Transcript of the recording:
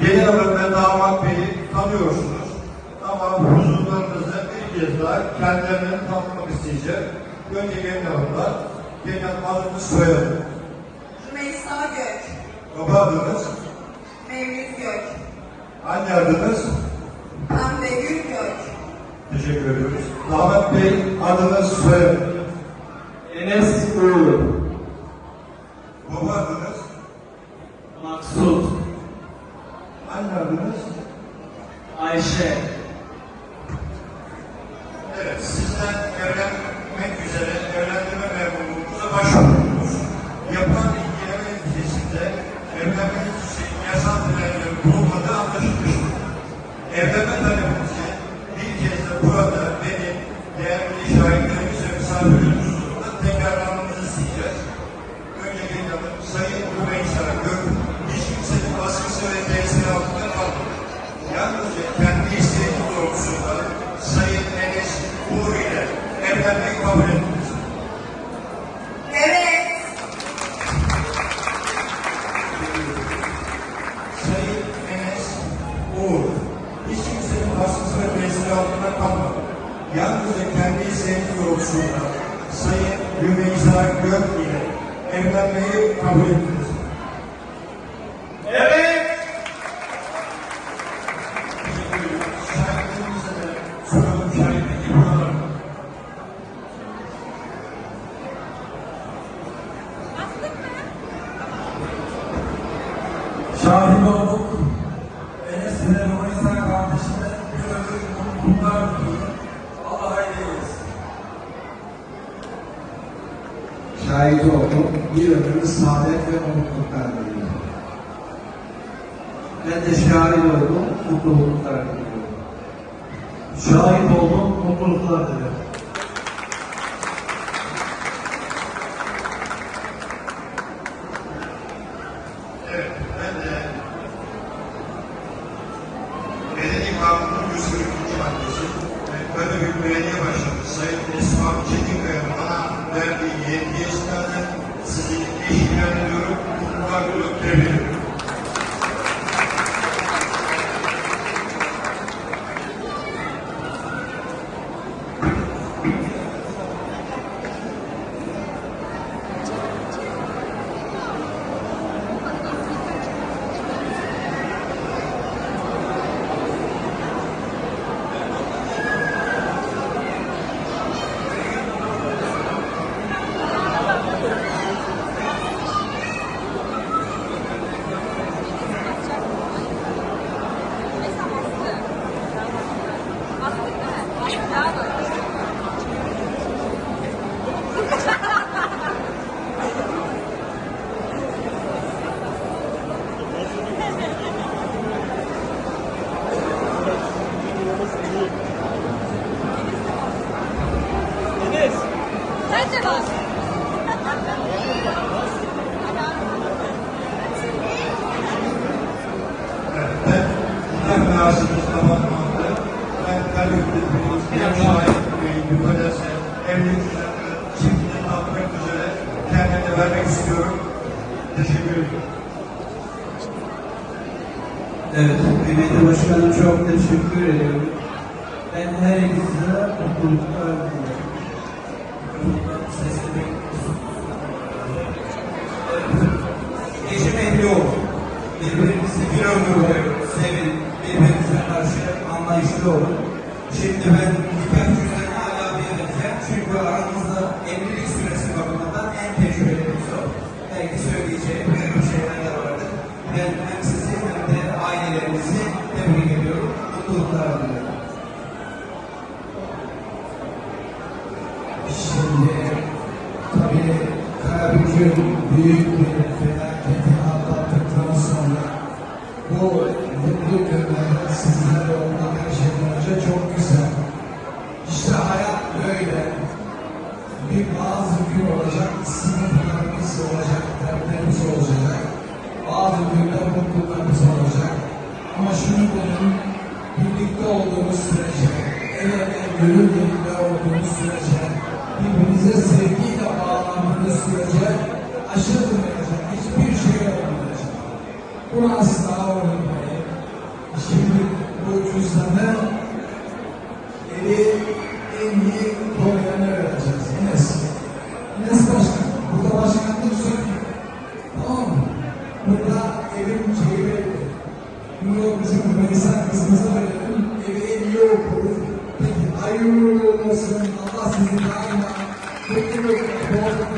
Gelin hanım ve damat beyi tanıyorsunuz. Ama huzurlarınızda bir kez daha kendilerini tanıtmak isteyecek. Önce gelin hanımlar, gelin hanım soyadınız. Rümeysa Gök, Baba adınız, Mevlüt Gök, anne adınız. Pembe Gül Gök, Teşekkür ediyoruz. Damat bey adınız soyadınız. Enes Uğur, Baba adınız, Maksut, anne adınız. Ayşe, Yalnızca kendi isteği doğrultusunda Sayın Rümeysa Gök ile evlenmeyi kabul ettiniz. Evet. Şahitlerimize de soralım şahitlik buralar. Şahit olduk. Enes ve Rümeysa kardeşime bir ömür mutluluklar diliyorum. Allah hayırlı eylesin. Şahit oldum. Bir ömür saadet ve mutluluklar diliyorum. Ben de şahit oldum. Mutluluklar diliyorum. Şahit oldum, mutluluklar dilerim. Evet, ben de Medeni Kanun'un 142. maddesi Kadıköy Belediye Başkanı Sayın Çetinkaya'nın bana verdiği yetkiye istinaden sizi ilan ediyorum, diliyorum, tebrik ediyorum. Enes. Sen de bak. Evet, ben nikah münasebeti zamanında ben Kadıköy'de bir hem şahit ve müfedese evlilik üzerine çiftliğini tatmak üzere kendime vermek istiyorum. Teşekkür ederim. Evet, kıymetli başkanım çok teşekkür ediyorum. Ben her ikisine mutluluklar diliyorum. Sesini Eşim evli oldu. Birbirimizi bir ömür boyu sevin, birbirimize karşı anlayışlı olun. Şimdi ben nikah cüzdanı hala vereceğim. Çünkü aramızda evlilik Belki söyleyeceğim şeyler de vardır. Ben hem sizi hem de ailelerinizi tebrik ediyorum. Mutluluklar diliyorum. Şimdi tabii Karabük'ün büyük bir felaketi atlattıktan sonra bu mutlu günler sizlerle olmak önce çok güzel. Olduğumuz sürece, birbirinize sevgiyle bağlandığınız sürece aşırılmayacak hiçbir şey olmayacak. Bunu asla unutmayın. Bu yüzden de evi en iyi koruyanı öğreneceğiz. Enes. Enes Başkan. Burada başkanlık söyleyeyim. Tamam mı? Burada şeyi belli. Bunu bizim Rümeysa kızımıza verelim. Hayırlı olsun. Allah sizi daima bol